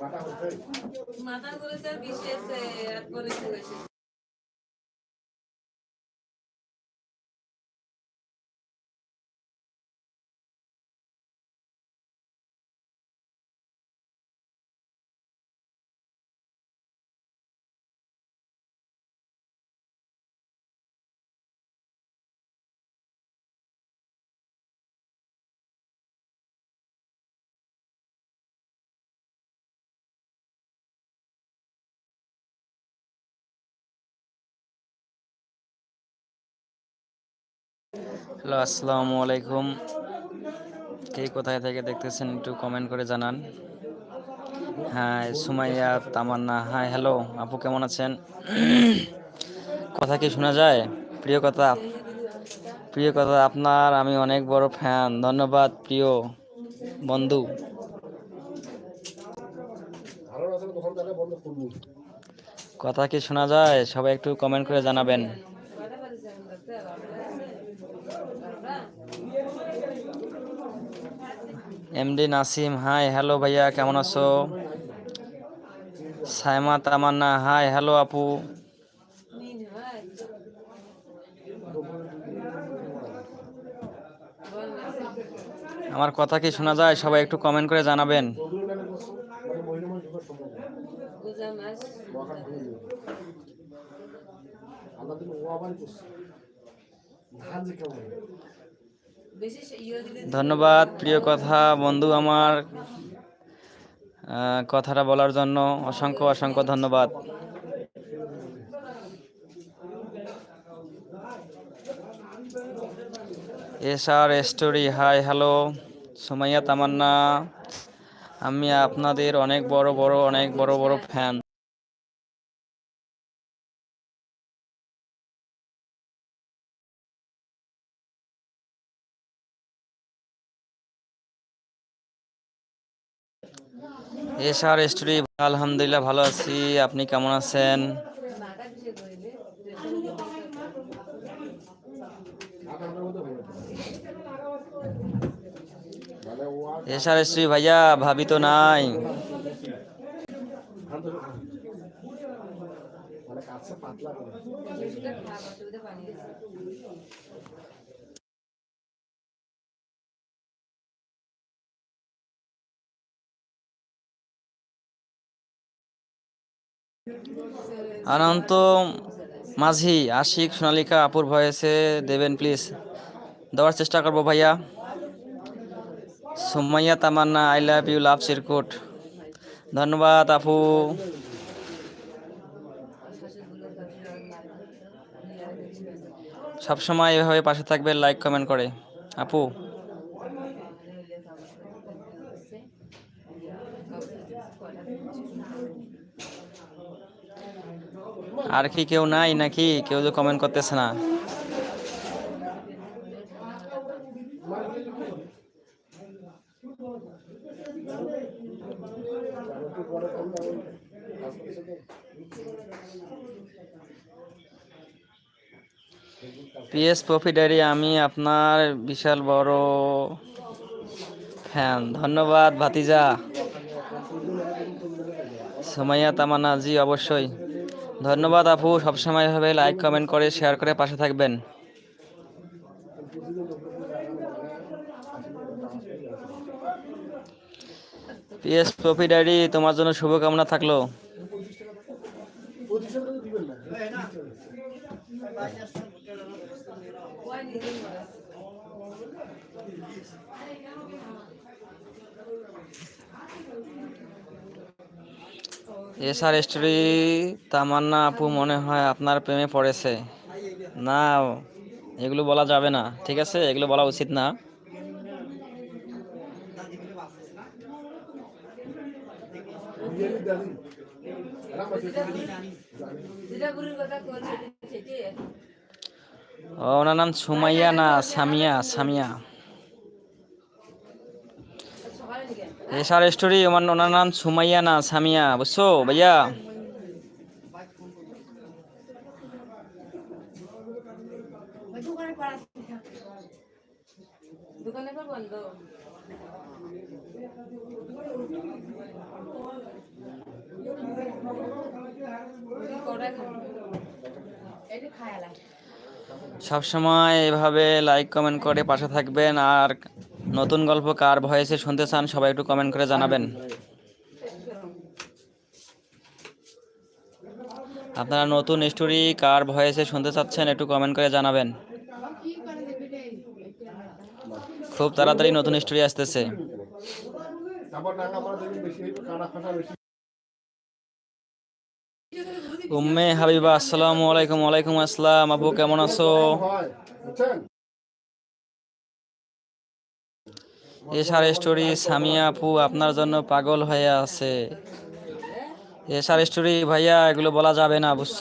মাথা ঘুরেছে। বিশেষ হ্যালো, আসসালামু আলাইকুম। কে কোথায় থেকে দেখতেছেন একটু কমেন্ট করে জানান। হ্যাঁ সুমাইয়া, তামান্না হ্যাঁ হ্যালো আপু কেমন আছেন? কথা কি শোনা যায়? প্রিয় কথা প্রিয় কথা আপনার, আমি অনেক বড় ফ্যান ধন্যবাদ প্রিয় বন্ধু। কথা কি শোনা যায়? সবাই একটু কমেন্ট করে জানাবেন কটা বাজে এখন দেখতে বারোটা এমডি নাসিম, হাই, হ্যালো ভাইয়া, কেমন আছো? সাইমা, তামান্না, হাই, হ্যালো আপু। আমার কথা কি শোনা যায়? সবাই একটু কমেন্ট করে জানাবেন। ধন্যবাদ, প্রিয় কথা, বন্ধু আমার। কথাটা বলার জন্য অসংখ্য অসংখ্য ধন্যবাদ। S R story, hi, hello, Sumaiya Tamanna. আমি আপনাদের অনেক বড় বড়, অনেক বড় বড় ফ্যান। এস আর স্টোরি আলহামদুলিল্লাহ ভালো আছি। আপনি কেমন আছেন? করিলে স্টোরি ভাইয়া, ভাবি তো নাই। বেশিটা অনন্ত মাঝি, আশিক, সোনালিকা, আপুর ভয়েসে দেবেন প্লিজ দেওয়ার চেষ্টা করব ভাইয়া। Sumaiya Tamanna I love you love চিরকুট ধন্যবাদ, আপু। সবসময় এভাবে পাশে থাকবে লাইক কমেন্ট করে। আপু। আর কি কেউ নাই নাকি? কেউ যে কমেন্ট করতেছে না। পিএস প্রফি ডায়েরি আমি আপনার বিশাল বড় ফ্যান ধন্যবাদ, ভাতিজা। সুমাইয়া, তামান্না, জি, অবশ্যই। ধন্যবাদ আপু, সবসময় এভাবে লাইক কমেন্ট করে শেয়ার করে পাশে থাকবেন। পিএস প্রফি ডায়েরি তোমার জন্য শুভকামনা থাকল। কয় নিজের এসআর স্টোরি তামান্না আপু মনে হয় আপনার প্রেমে পড়েছে। না, এগুলো বলা যাবে না, ঠিক আছে? এগুলো বলা উচিত না। ওনার নাম সুমাইয়া না সামিয়া? সামিয়া। এসার স্টোরি, আমার ওনার নাম সুমাইয়া না, সামিয়া, বুঝছ? ভাইয়া? সবসময় এভাবে লাইক কমেন্ট করে পাশে থাকবেন আর নতুন গল্প কার ভয়েসে শুনতে চান সবাই একটু কমেন্ট করে জানাবেন। আপনারা নতুন স্টোরি কার ভয়েসে শুনতে চাচ্ছেন একটু কমেন্ট করে জানাবেন। খুব তাড়াতাড়ি নতুন স্টোরি আসতেছে। উম্মে হাবিবা, আসসালামু আলাইকুম, ওয়ালাইকুম আসসালাম। আপু কেমন আছো? এশার স্টোরি সামিয়া আপু আপনার জন্য পাগল হয়ে আছে। এশার স্টোরি, ভাইয়া, এগুলো বলা যাবে না, বুঝছ?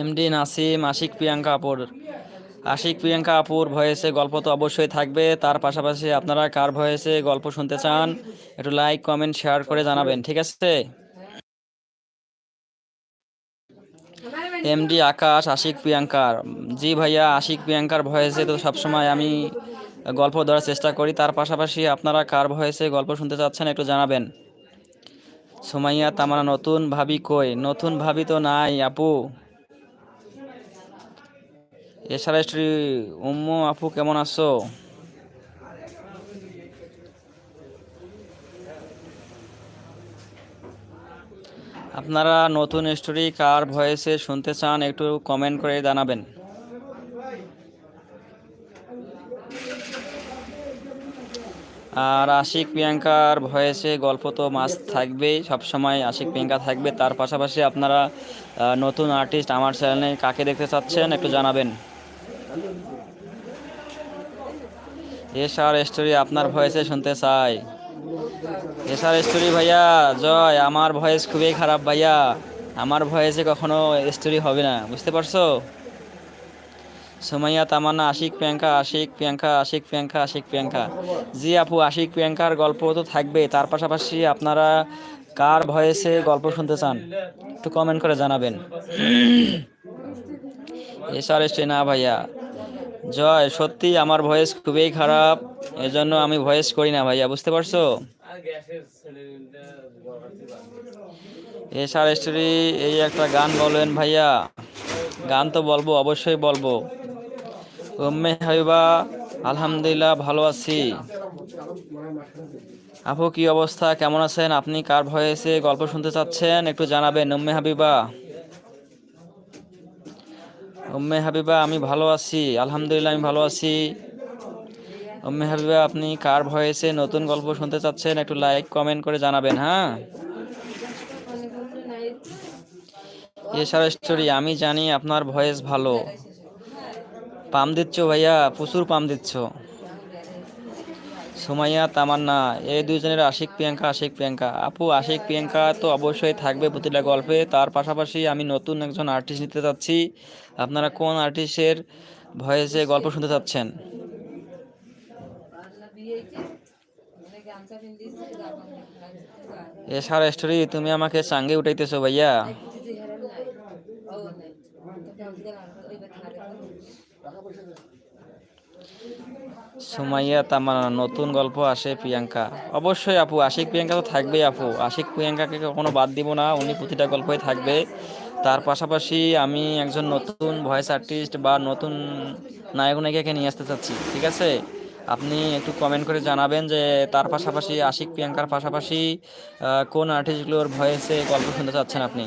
এমডি নাসিম, আশিক প্রিয়াঙ্কা আপুর। আশিক প্রিয়াঙ্কা আপুর ভয়েসে গল্প তো অবশ্যই থাকবে। তার পাশাপাশি আপনারা কার ভয়েসে গল্প শুনতে চান, একটু লাইক কমেন্ট শেয়ার করে জানাবেন, ঠিক আছে? এমডি আকাশ, আশিক প্রিয়াঙ্কার। জি ভাইয়া, আশিক প্রিয়াঙ্কার ভয়েসে তো সবসময় আমি গল্প ধরার চেষ্টা করি। তার পাশাপাশি আপনারা কার ভয়েসে গল্প শুনতে চাচ্ছেন একটু জানাবেন। সুমাইয়া, তামানা, নতুন ভাবি কই? নতুন ভাবি তো নাই, আপু। এছাড়া স্ত্রী উম্মু, আপু কেমন আছো? আপনারা নতুন স্টোরি কার ভয়েসে শুনতে চান, একটু কমেন্ট করে জানাবেন। আর আশিক প্রিয়াঙ্কার ভয়েসে গল্প তো মাস থাকবেই, সবসময় আশিক প্রিয়াঙ্কা থাকবে। তার পাশাপাশি আপনারা নতুন আর্টিস্ট আমার চ্যানেলে কাকে দেখতে চাচ্ছেন একটু জানাবেন। এসআর স্টোরি আপনার ভয়েসে শুনতে চাই। এসআর স্টোরি ভাইয়া, জয়। আমার ভয়েস খুবই খারাপ ভাইয়া। আমার ভয়েসে কখনো স্টোরি হবে না, বুঝতে পারছ? সুমাইয়া, তামান্না, আশিক প্রিয়াঙ্কা আশিক প্রিয়াঙ্কা আশিক প্রিয়াঙ্কা আশিক প্রিয়াঙ্কা। জি আপু, আশিক প্রিয়াঙ্কার গল্প তো থাকবে। তার পাশাপাশি আপনারা কার ভয়েসে গল্প শুনতে চান, একটু কমেন্ট করে জানাবেন। এসআর স্টোরি না ভাইয়া। জয়, সত্যি আমার ভয়েস খুবই খারাপ, এজন্য আমি ভয়েস করি না ভাইয়া, বুঝতে পারছ? এসআর স্টোরি এই একটা গান বলেন ভাইয়া। গান তো বলব, অবশ্যই বলব। উম্মে হাবিবা, আলহামদুলিল্লাহ, ভালো আছি। আপু, কি অবস্থা? কেমন আছেন? আপনি কার ভয়েসে গল্প শুনতে চাচ্ছেন? একটু জানাবেন, উম্মে হাবিবা। উম্মে হাবিবা, আমি ভালো আছি, আলহামদুলিল্লাহ, আমি ভালো আছি। উম্মে হাবিবা, আপনি কার ভয়েসে নতুন গল্প শুনতে চাচ্ছেন? একটু লাইক কমেন্ট করে জানাবেন হ্যাঁ? স্টোরি আমি জানি আপনার ভয়েস ভালো। পাম দিচ্ছ ভাইয়া, প্রচুর পাম দিচ্ছ। সুমাইয়া, তামান্না এই দুজনের আশিক প্রিয়াঙ্কা আশিক প্রিয়াঙ্কা। আপু, আশিক প্রিয়াঙ্কা তো অবশ্যই থাকবে প্রতিটা গল্পে। তার পাশাপাশি আমি নতুন একজন আর্টিস্ট নিতে চাচ্ছি। আপনারা কোন আর্টিস্টের ভয়েসে গল্প শুনতে চাচ্ছেন? এছাড়া স্টোরি তুমি আমাকে চাঙ্গে উঠাইতেছো ভাইয়া। সুমাইয়া তামান্না নতুন গল্প আসে প্রিয়াঙ্কা। অবশ্যই আপু, আশিক প্রিয়াঙ্কা তো থাকবেই আপু। আশিক প্রিয়াঙ্কাকে কখনো বাদ দিব না, উনি প্রতিটা গল্পই থাকবে। তার পাশাপাশি আমি একজন নতুন ভয়েস আর্টিস্ট বা নতুন নায়ক নায়িকাকে নিয়ে আসতে চাচ্ছি, ঠিক আছে? আপনি একটু কমেন্ট করে জানাবেন যে তার পাশাপাশি আশিক প্রিয়াঙ্কার পাশাপাশি কোন আর্টিস্টগুলোর ভয়েসে গল্প শুনতে চাচ্ছেন আপনি?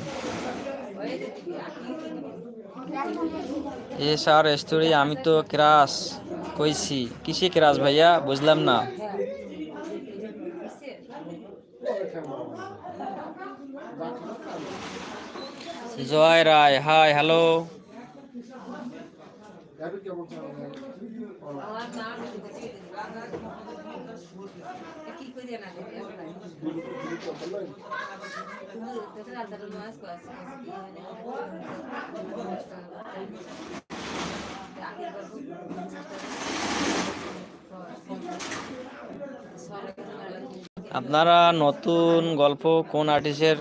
এ স্যার স্টোরি আমি তো ক্রাশ কইছি। কিসে ক্রাশ ভাইয়া? বুঝলাম না। জয় রায়, হাই, হ্যালো যাবি কেমন চালাবে? আমার নাম কি করে না তুমি আদার মাস পাস আপনারা নতুন গল্প কোন আর্টিস্টের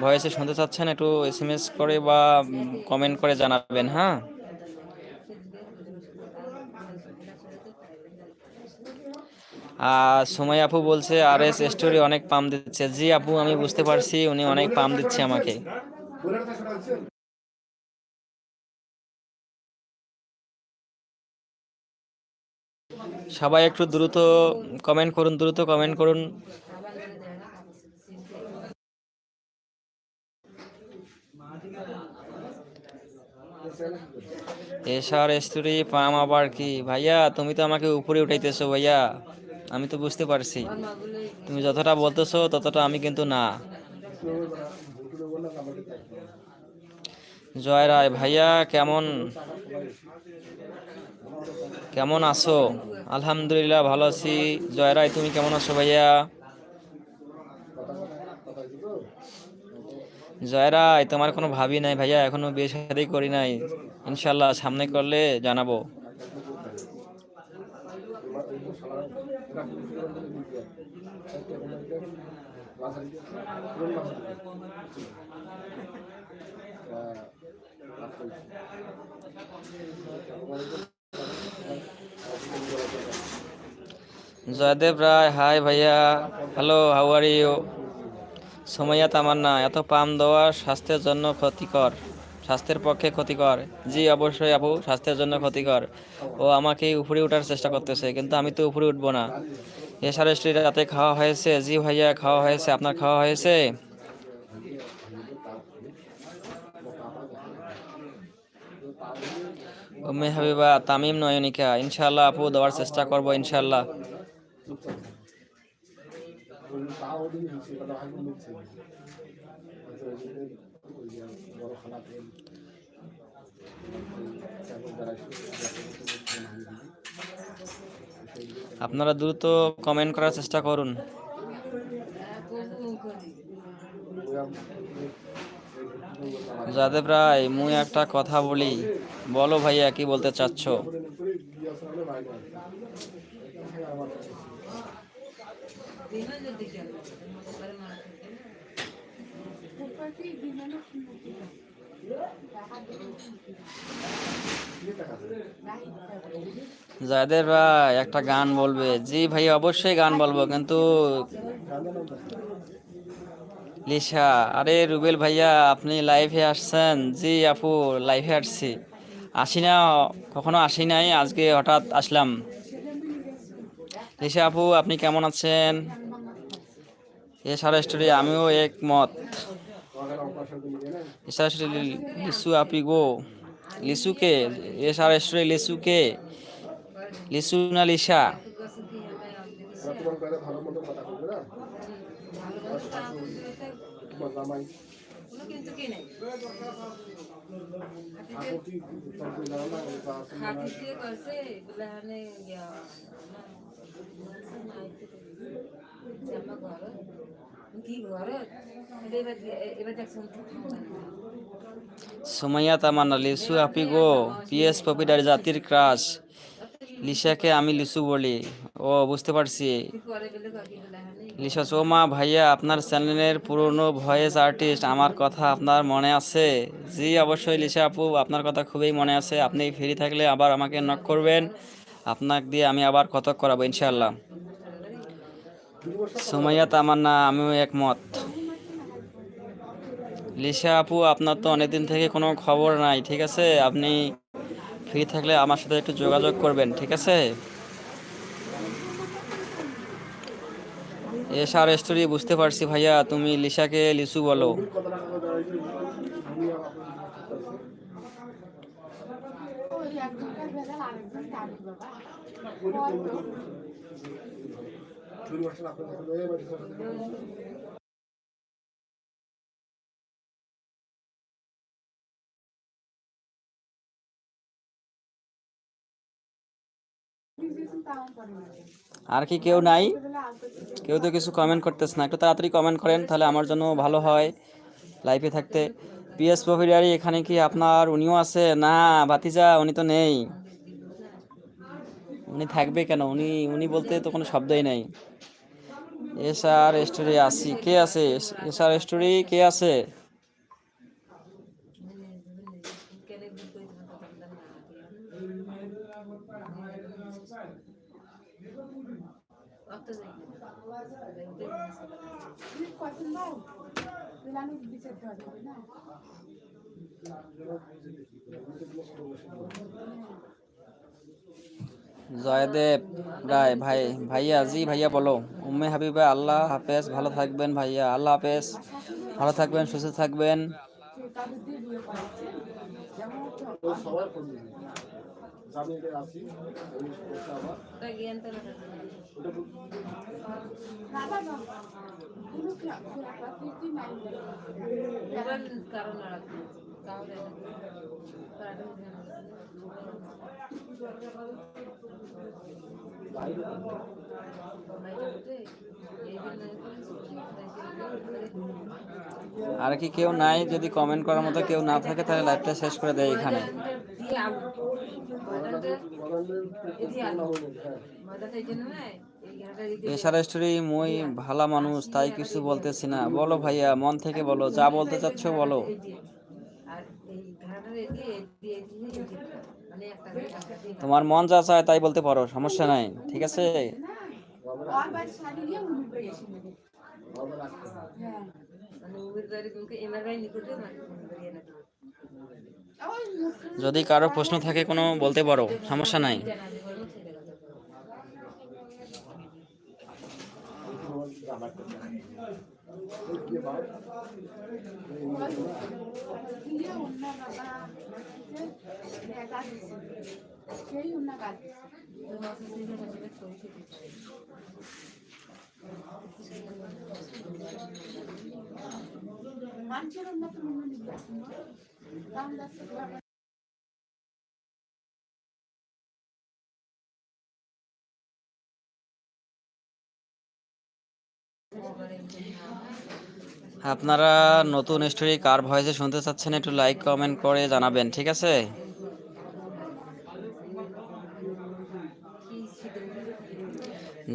ভয়েসে শুনতে চাচ্ছেন, একটু এস করে বা কমেন্ট করে জানাবেন হ্যাঁ? সময় আপু বলছে আর এস স্টোরি অনেক পাম দিচ্ছে। জি আপু, আমি বুঝতে পারছি, উনি অনেক পাম দিচ্ছে আমাকে। সবাই একটু দ্রুত কমেন্ট করুন, দ্রুত কমেন্ট করুন। এসার স্টোরি পাম আবার কি? ভাইয়া, তুমি তো আমাকে উপরে উঠাইতেছো, ভাইয়া। আমি তো বুঝতে পারছি। তুমি যতটা বলতেছো, ততটা আমি কিন্তু না। জয় রায়, ভাইয়া, কেমন? কেমন আছো? আলহামদুলিল্লাহ, ভালো আছি। জয় রায়, তুমি কেমন আছো, ভাইয়া? জয় রায়, তোমার কোনো ভাবি নাই, ভাইয়া? এখনও বিয়ে শাদী করি নাই। ইনশাল্লাহ সামনে করলে জানাব। জয়দেব রায়, হাই ভাইয়া। Hello how are you Sumaiya Tamanna এত পাম দেওয়া স্বাস্থ্যের জন্য ক্ষতিকর। স্বাস্থ্যের পক্ষে ক্ষতিকর। জি, অবশ্যই আপু, স্বাস্থ্যের জন্য ক্ষতিকর। ও আমাকে উপরে ওঠার চেষ্টা করতেছে, কিন্তু আমি তো উপরে উঠবো না। এসার স্ট্রিট রাতে খাওয়া হয়েছে। জি ভাইয়া, খাওয়া হয়েছে। আপনার খাওয়া হয়েছে? উম্মে হাবিবা, তামিম নয়নিকা ইনশাল্লাহ আপু, দেওয়ার চেষ্টা করব ইনশাল্লাহ আপনারা দ্রুত কমেন্ট করার চেষ্টা করুন। কবু করি যাদেব রায়, মুই একটা কথা বলি। বলো ভাইয়া, কি বলতে চাচ্ছ যদি কেন এবারে মার খেতে যাদের ভাই, একটা গান বলবে। জি ভাই, অবশ্যই গান বলব, কিন্তু লিসা, আরে রুবেল ভাইয়া, আপনি লাইভে আসছেন? জি আপু লাইভে আসছি। আসি না, কখনো আসি নাই, আজকে হঠাৎ আসলাম। লিসা আপু, আপনি কেমন আছেন? এ সারা স্টোরি আমিও একমত। লিসু আপি গো। লিসুকে এ সারা স্টোরি লিসুকে লিসু না লিসা? জামা ঘর সুমাইয়া তামান্না, লিসু আপি গো পিএস পপিটার জাতির ক্রাশ। লিসাকে আমি লিসু বলি। ও, বুঝতে পারছি। লিসা চৌমা, ভাইয়া, আপনার চ্যানেলের পুরনো ভয়েস আর্টিস্ট, আমার কথা আপনার মনে আছে? জি, অবশ্যই লিসা আপু, আপনার কথা খুবই মনে আছে। আপনি ফ্রি থাকলে আবার আমাকে নক করবেন। আপনাকে দিয়ে আমি আবার কতক করাবো ইনশাল্লাহ সুমাইয়া তামান্না, আমিও একমত। লিসা আপু, আপনার তো অনেকদিন থেকে কোনো খবর নাই, ঠিক আছে? আপনি ফ্রি থাকলে আমার সাথে একটু যোগাযোগ করবেন, ঠিক আছে? এসার স্টোরি বুঝতে পারছি ভাইয়া, তুমি লিসাকে লিসু বলো তুমি কত টাকা করে দাঁড়াইছো আমি আর কি কেউ নাই? কেউ তো কিছু কমেন্ট করতেছে না। একটু তাড়াতাড়ি কমেন্ট করেন, তাহলে আমার জন্য ভালো হয় লাইফে থাকতে। পিএস প্রফিডারি এখানে কি আপনার উনিও আছে? না, ভাতিজা, উনি তো নেই। উনি থাকবে কেন? উনি উনি বলতে তো কোনো শব্দই নেই। এসআর স্টোরি আসি কে আছে? এসআর স্টোরি কে আছে তুমি কখন দাও দিলানো বিচার দেওয়া যাবে না জয়দেব রায়, ভাই, ভাইয়া, জি ভাইয়া বলো। উম্মে হাবিবা, আল্লাহ হাফেজ, ভালো থাকবেন ভাইয়া। আল্লাহ হাফেজ, ভালো থাকবেন, সুস্থ থাকবেন। কারণ আর কি কেউ নাই, যদি কমেন্ট করার মতো কেউ না থাকে, তাহলে লাইভটা শেষ করে দেয় এখানে। এশার স্টোরি মই ভালা মানুষ, তাই কিছু বলতেছি না। বলো ভাইয়া, মন থেকে বলো, যা বলতে চাচ্ছ বলো। আর এই তোমার মন যা চায় তাই বলতে পারো, সমস্যা নাই, ঠিক আছে? যদি কারও প্রশ্ন থাকে কোনো, বলতে পারো, সমস্যা নাই। সেই ছবি ছবি মানুষের উন্নত মনে নিয়ে দাম যাচ্ছে আপনারা নতুন স্টোরি কার ভয়েসে শুনতে চাচ্ছেন, একটু লাইক কমেন্ট করে জানাবেন, ঠিক আছে?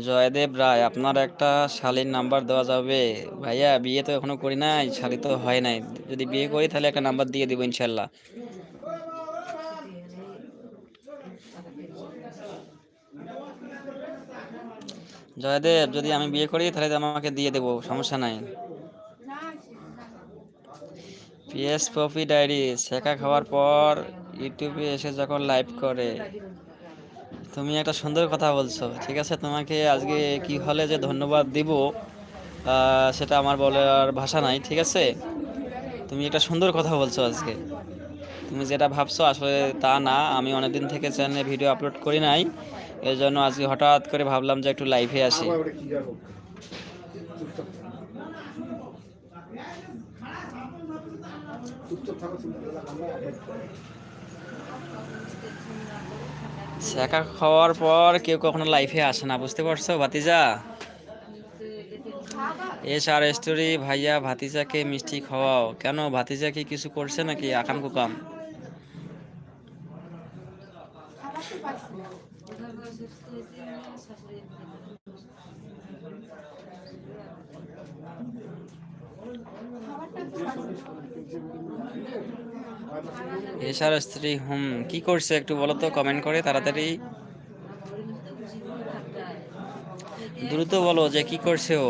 জয়দেব রায়, আপনার একটা শালীর নাম্বার দেওয়া যাবে। ভাইয়া, বিয়ে তো এখনও করি নাই, শালি তো হয় নাই। যদি বিয়ে করি তাহলে একটা নাম্বার দিয়ে দিব ইনশাল্লাহ। জয়দেব, যদি আমি বিয়ে করি, তাহলে আমাকে দিয়ে দেবো, সমস্যা নাই। পিএস পপি ডায়েরি শেখা খাওয়ার পর ইউটিউবে এসে যখন লাইভ করে, তুমি একটা সুন্দর কথা বলছো, ঠিক আছে? তোমাকে আজকে কি হলে যে ধন্যবাদ দিব সেটা আমার বলার ভাষা নাই, ঠিক আছে? তুমি একটা সুন্দর কথা বলছো আজকে। তুমি যেটা ভাবছ, আসলে তা না, আমি অনেকদিন থেকে চ্যানেলে ভিডিও আপলোড করি নাই। এর জন্য আজকে হঠাৎ করে ভাবলাম যে একটু লাইভে আসি। শেখা খাওয়ার পর কেউ কখনো লাইফে আসে না, বুঝতে পারছ ভাতিজা? এস আর স্টোরি ভাইয়া ভাতিজাকে মিষ্টি খাওয়াও। কেন, ভাতিজা কি কিছু করছে নাকি? আকাম কুকাম খাবার তো পাচ্ছি না এবার বয়স সুস্থ হয়েছে শাশুড়ি খাবারটা তো পাচ্ছি না। এস আর স্ত্রী, হুম, কি করছে একটু বলো তো কমেন্ট করে তাড়াতাড়ি। দ্রুত বলো যে কি করছে ও।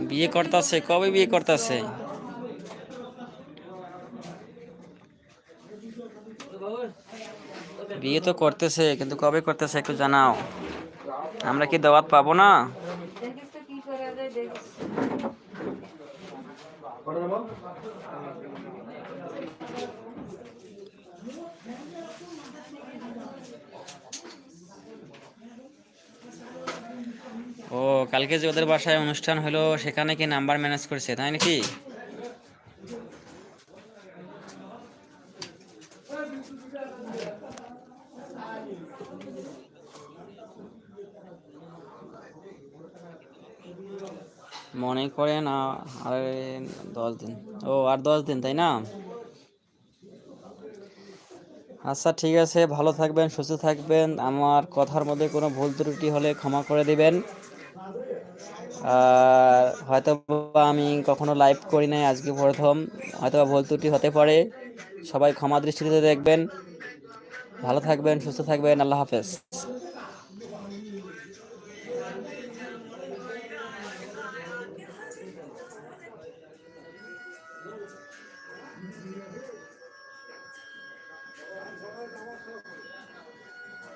বিয়ে করতেছে, কবে বিয়ে করতেছে? বিয়ে তো করতেছে, কিন্তু কবে করতেছে একটু জানাও। আমরা কি দাওয়াত পাবো না? ও, কালকে যে ওদের বাসায় অনুষ্ঠান হলো, সেখানে কি নাম্বার ম্যানেজ করছে, তাই নাকি? মনে করেন আর দশ দিন। ও, আর দশ দিন, তাই না? আচ্ছা ঠিক আছে, ভালো থাকবেন, সুস্থ থাকবেন। আমার কথার মধ্যে কোনো ভুল ত্রুটি হলে ক্ষমা করে দিবেন। আর হয়তো আমি কখনো লাইভ করি নাই আজকে প্রথম হয়তো ভুল ত্রুটি হতে পারে। সবাই ক্ষমা দৃষ্টিতে দেখবেন। ভালো থাকবেন, সুস্থ থাকবেন, আল্লাহ হাফেজ।